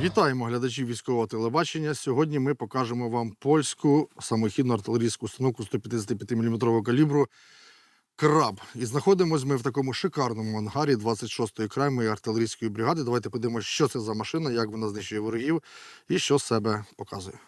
Вітаємо глядачів військового телебачення. Сьогодні ми покажемо вам польську самохідну артилерійську установку 155 мм калібру Краб. І знаходимося ми в такому шикарному ангарі 26-ї окремої артилерійської бригади. Давайте подивимося, що це за машина, як вона знищує ворогів і що з себе показує.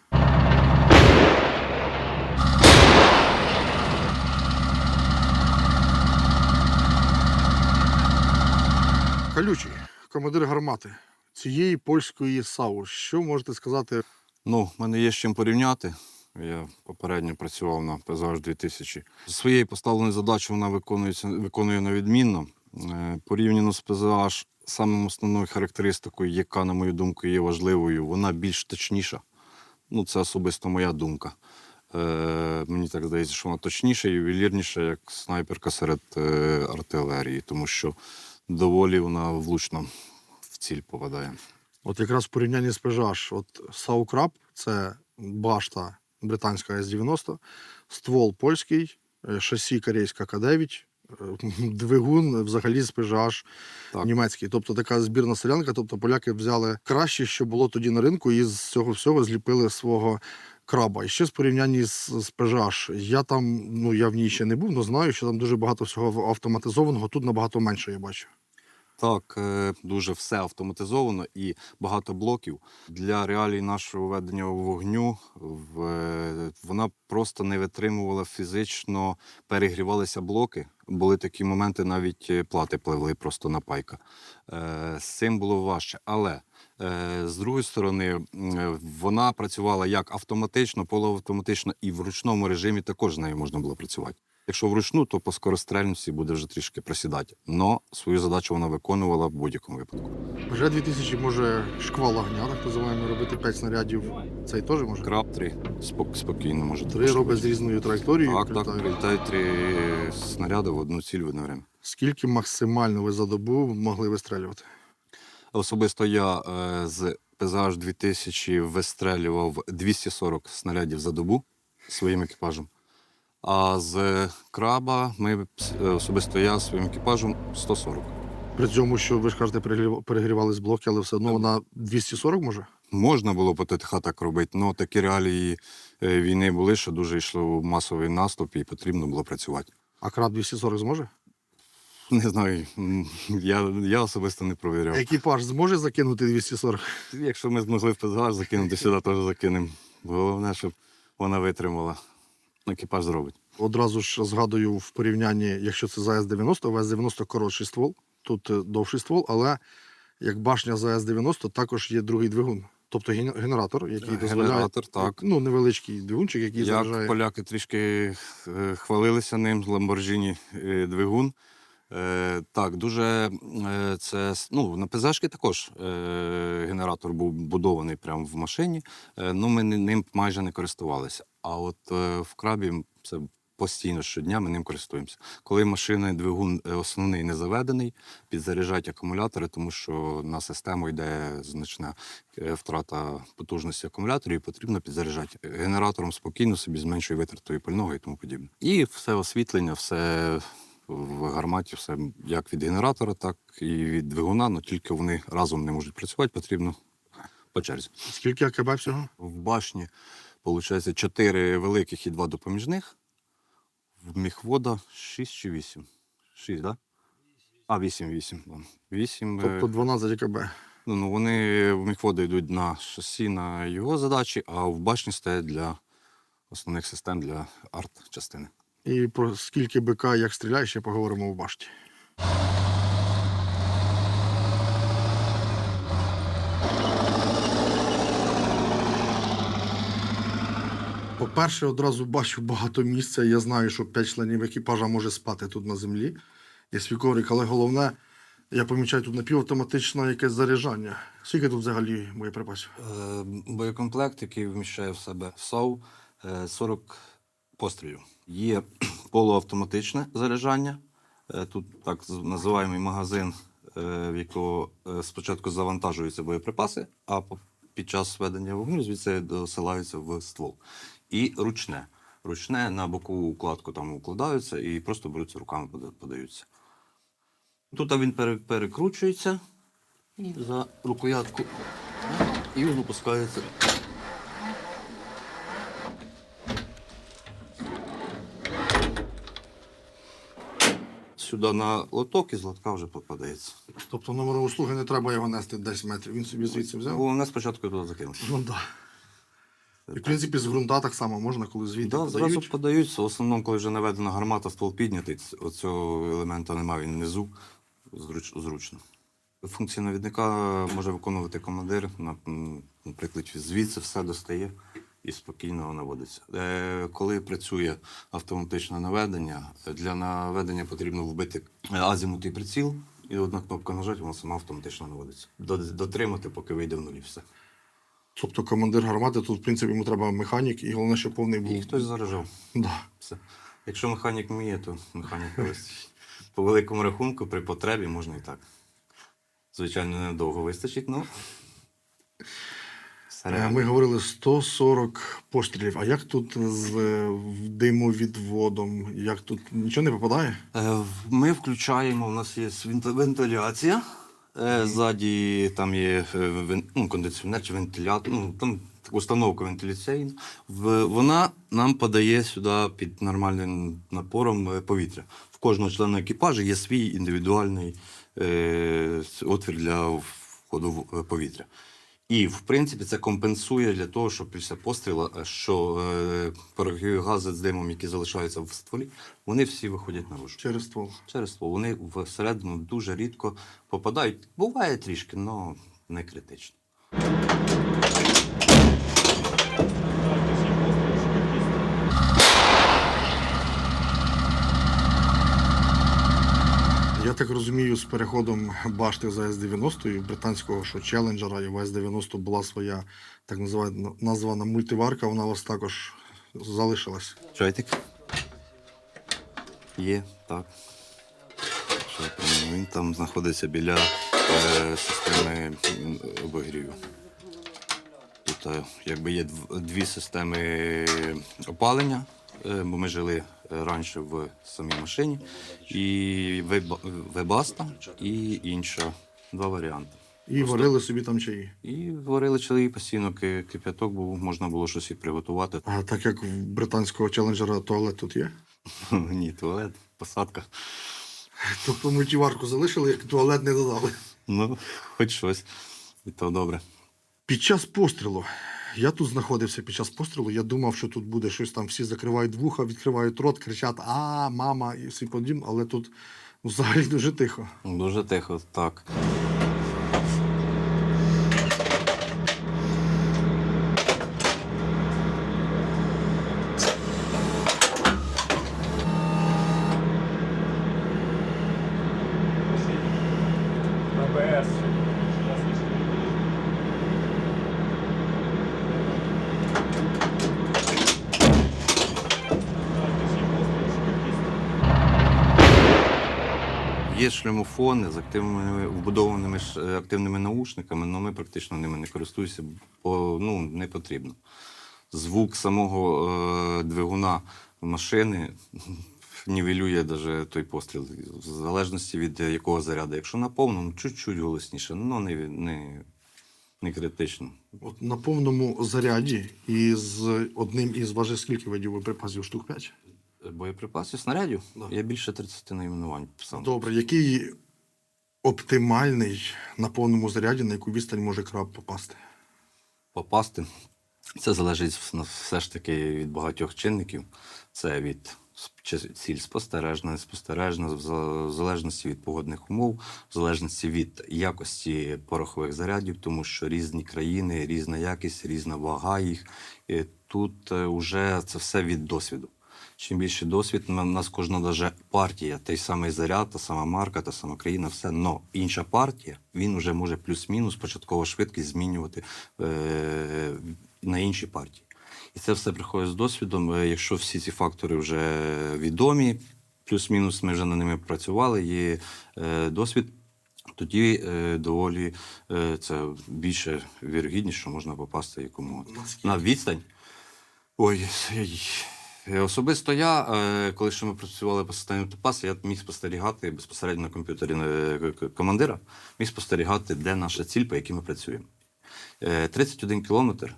Калючий, командир гармати цієї польської САУ. Що можете сказати? Ну, в мене є з чим порівняти. Я попередньо працював на ПЗАЖ 2000. Своєю поставленою задачею вона виконується, виконує на відмінно. Е, Порівняно з ПЗАЖ, самим основною характеристикою, яка, на мою думку, є важливою, вона більш точніша. Ну, це особисто моя думка. Е, мені так здається, що вона точніша і ювелірніша, як снайперка серед е, артилерії, тому що доволі вона влучно в ціль попадає. От якраз в порівнянні з ПЖАШ, от САУ Краб це башта британська С-90, ствол польський, е, шасі корейська К9, е, двигун взагалі з Так. німецький. Тобто така збірна селянка. Тобто поляки взяли краще, що було тоді на ринку, і з цього всього зліпили свого краба. І ще з порівнянні з, з ПЖАШ. Я там, ну я в ній ще не був, але знаю, що там дуже багато всього автоматизованого, тут набагато менше я бачу. Так, е, дуже все автоматизовано і багато блоків. Для реалій нашого ведення вогню е, вона просто не витримувала фізично, перегрівалися блоки. Були такі моменти, навіть е, плати пливли просто на пайка. З цим було важче. Але з другої сторони, вона працювала як автоматично, полуавтоматично, і в ручному режимі також з нею можна було працювати. Якщо вручну, то по скорострельності буде вже трішки просідати. Но свою задачу вона виконувала в будь-якому випадку. Вже 2000 може шквал огня, так називаємо, робити 5 снарядів. Цей теж може? Краб 3 спок- спокійно може Три робить з різною траєкторією. Так, так, прилітають три снаряди в одну ціль в одне время. Скільки максимально ви за добу могли вистрелювати? Особисто я е, з ПЗАЖ 2000 вистрелював 240 снарядів за добу своїм екіпажем. А з краба ми е, особисто я своїм екіпажем 140. При цьому, що ви ж кажете, перегрів- перегрівались блоки, але все одно вона 240 може? Можна було по ТТХ так робити, але такі реалії е, війни були, що дуже йшло масовий наступ і потрібно було працювати. А крат 240 зможе? Не знаю, я, я особисто не провіряв. Екіпаж зможе закинути 240? Якщо ми змогли в ПЗГ закинути, сюди теж закинемо. Головне, щоб вона витримала. Екіпаж зробить. Одразу ж згадую в порівнянні, якщо це за С-90, у С-90 коротший ствол, тут е, довший ствол, але як башня за С-90, також є другий двигун. Тобто генератор, який дозволяє Генератор, так. ну, невеличкий двигунчик, який Як заряджає. поляки трішки е, хвалилися ним, е, двигун. Е, так, дуже е, це ну, на ПЗшки також е, генератор був будований прямо в машині. Е, ну, ми ним майже не користувалися. А от е, в крабі це постійно щодня ми ним користуємося. Коли машина, двигун е, основний не заведений, підзаряджають акумулятори, тому що на систему йде значна е, втрата потужності акумуляторів, і потрібно підзаряджати генератором спокійно собі з меншою витратою пального і тому подібне. І все освітлення, все в гарматі, все як від генератора, так і від двигуна, але тільки вони разом не можуть працювати, потрібно по черзі. Скільки АКБ всього? В башні, виходить, чотири великих і два допоміжних. В міхвода 6 чи 8? 6, так? Да? А, 8, 8. 8 Тобто 12 АКБ. Ну, ну, вони в міхвода йдуть на шасі на його задачі, а в башні стоять для основних систем для арт-частини. І про скільки БК, як стріляє, ще поговоримо в башті. По-перше, одразу бачу багато місця. Я знаю, що 5 членів екіпажа може спати тут на землі. Є свій коврик, але головне, я помічаю тут напівавтоматичне якесь заряджання. Скільки тут взагалі боєприпасів? Е, боєкомплект, який вміщає в себе СОУ, е, 40 пострілів. Є полуавтоматичне заряджання. Е, Тут так називаємий магазин, е, в якого е, спочатку завантажуються боєприпаси, а під час ведення вогню звідси досилаються в ствол. І ручне. Ручне на бокову укладку там укладаються і просто беруться руками подаються. Тут він перекручується за рукоятку І він опускається. Сюди на лоток і з лотка вже попадається. Тобто номеру услуги не треба його нести 10 метрів. Він собі звідси взяв. Головне спочатку туди закинути. Ну так. І, в принципі, з ґрунта так само можна, коли звідти Да, подають. зразу подаються. В основному, коли вже наведена гармата, ствол піднятий, оцього елемента немає, він внизу зруч, зручно. Функцію навідника може виконувати командир, наприклад, звідси все достає і спокійно наводиться. Е, коли працює автоматичне наведення, для наведення потрібно вбити азімут і приціл, і одна кнопка нажати, вона сама автоматично наводиться. Дотримати, поки вийде в нулі все. Тобто командир гармати, тут, в принципі, йому треба механік, і головне, щоб повний був. І хтось заражав. Да. Все. Якщо механік вміє, то механіка вистачить. По великому рахунку, при потребі можна і так. Звичайно, недовго вистачить, ну. все Е. Ми говорили 140 пострілів. А як тут з е, димовідводом? Як тут нічого не попадає? Е, Ми включаємо, у нас є вентиляція. Е, Ззаді там є е, ну, кондиціонер чи вентилятор, ну, там установка вентиляційна. Вона нам подає сюди під нормальним напором е, повітря. В кожного члена екіпажу є свій індивідуальний е, отвір для входу в повітря. І, в принципі, це компенсує для того, щоб після пострілу, е, що е, порохові гази з димом, які залишаються в стволі, вони всі виходять наружу. Через ствол. Через ствол. Вони всередину дуже рідко попадають. Буває трішки, але не критично. Я так розумію, з переходом башти з АС-90 і британського що челенджера і в АС-90 була своя так названа мультиварка, вона у вас також залишилась. Чайтик. Є, так. Він там знаходиться біля е, системи обігріву. Тут е, якби є дві системи опалення, бо ми жили е, раніше в самій машині. І веба- вебаста, і інша. Два варіанти. І варили собі там чаї. І варили чоловік постійно кип'яток був, можна було щось і приготувати. А так як в британського челенджера туалет тут є. Ні, туалет, посадка. Тобто мультиварку залишили, як туалет не додали. Ну, хоч щось. І то добре. Під час пострілу. Я тут знаходився під час пострілу. Я думав, що тут буде щось там, всі закривають вуха, відкривають рот, кричать А, мама і всі подібне, але тут взагалі дуже тихо. Дуже тихо, так. Є шлемофони з активними вбудованими е, активними наушниками, але ми практично ними не користуємося, бо ну, не потрібно. Звук самого е, двигуна машини нівелює навіть той постріл, в залежності від е, якого заряду. Якщо на повному, чуть-чуть голосніше, ну не, не, не критично. От на повному заряді і з одним із важить скільки видів боєприпасів? Штук 5? Боєприпасів, снарядів? Да. Я більше 30 найменувань писав. Добре, який оптимальний на повному заряді, на яку відстань може краб попасти? попасти. Це залежить все ж таки від багатьох чинників. Це від ціль спостережна, неспостережна, в в залежності від погодних умов, в залежності від якості порохових зарядів, тому що різні країни, різна якість, різна вага їх. І тут вже це все від досвіду. Чим більше досвід, у нас кожна даже партія, той самий заряд, та сама марка, та сама країна, все. Но інша партія, він вже може плюс-мінус початкова швидкість змінювати е- на інші партії. І це все приходить з досвідом. Е, Якщо всі ці фактори вже відомі, плюс-мінус ми вже над ними працювали, є е, досвід. Тоді е, доволі е, це більше вірогідність, що можна попасти якому на відстань. Ой, ей. Е, особисто я, е, коли ще ми працювали по системі Топас, я міг спостерігати безпосередньо на комп'ютері е, командира, міг спостерігати, де наша ціль, по якій ми працюємо. Е, 31 кілометр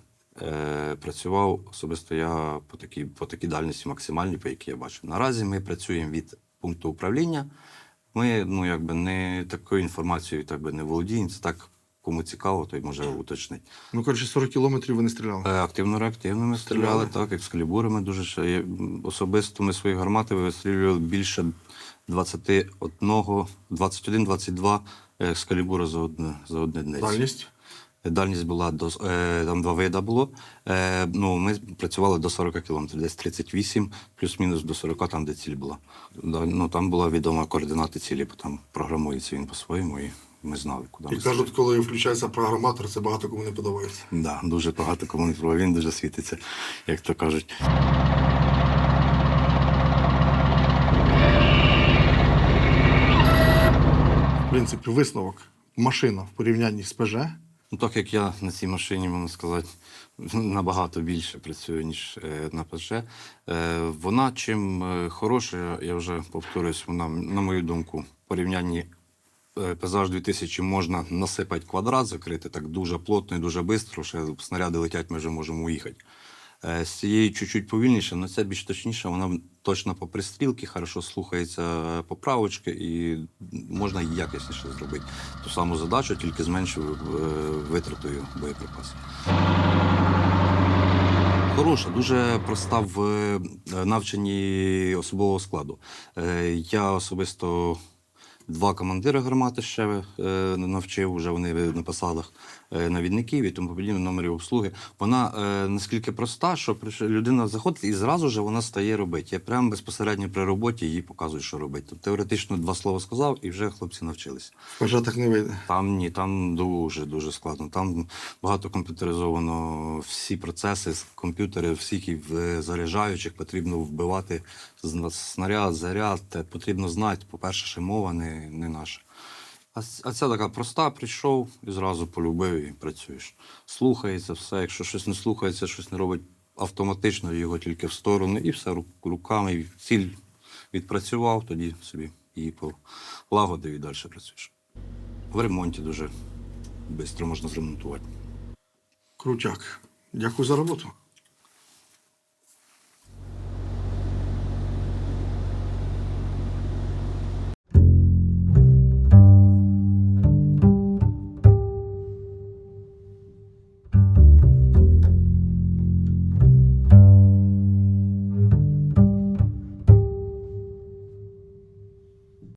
працював особисто я по такій, по такій дальності максимальній, по якій я бачив. Наразі ми працюємо від пункту управління. Ми ну, якби не такою інформацією так би, не володіємо. Це так, кому цікаво, той може уточнити. Ну, коротше, 40 кілометрів ви не стріляли. Е, Активно-реактивно ми стріляли, так, екскалібурами дуже. Я- Особисто ми свої гармати вистрілювали більше 21, 21-22 екскалібура за одне, за одне днець. Дальність. Дальність була до е, там два вида було. Е, ну, ми працювали до 40 кілометрів, десь 38, плюс-мінус до 40, там, де ціль була. Ну, там була відома координати цілі, бо там програмується він по-своєму, і ми знали, куди І ми кажуть, коли включається програматор, це багато кому не подобається. Да, дуже багато кому не пробував, він дуже світиться, як то кажуть. В принципі, висновок. Машина в порівнянні з ПЖ. Ну, так як я на цій машині, можна сказати, набагато більше працюю, ніж е, на ПЖ. Е, вона чим е, хороша, я вже повторююсь, вона, на мою думку, в порівнянні пейзаж 2000 можна насипати квадрат, закрити так дуже плотно і дуже швидко, ще снаряди летять, ми вже можемо уїхати. Е, З цієї чуть-чуть повільніше, але це більш точніше, вона точно по пристрілки, хорошо слухається поправочки і можна якісніше зробити ту саму задачу, тільки з меншою е, витратою боєприпасів. Хороша, дуже проста в е, навчанні особового складу. Е, Я особисто два командири гармати ще е, навчив, вже вони на посадах е, навідників і тому подібне номерів обслуги. Вона е, наскільки проста, що людина заходить і зразу ж вона стає робити. Я прямо безпосередньо при роботі їй показую, що робити. Тобто теоретично два слова сказав, і вже хлопці навчилися. В ПЖ так не вийде. Там ні, там дуже дуже складно. Там багато комп'ютеризовано всі процеси, комп'ютери, всіх заряджаючих потрібно вбивати снаряд, заряд. Потрібно знати. По-перше, ще мова не, не наша. А, а ця така проста, прийшов і зразу полюбив і працюєш. Слухається все. Якщо щось не слухається, щось не робить автоматично, його тільки в сторону, і все руками. Ціль відпрацював, тоді собі її полагодив і далі працюєш. В ремонті дуже швидко можна зремонтувати. Крутяк. Дякую за роботу.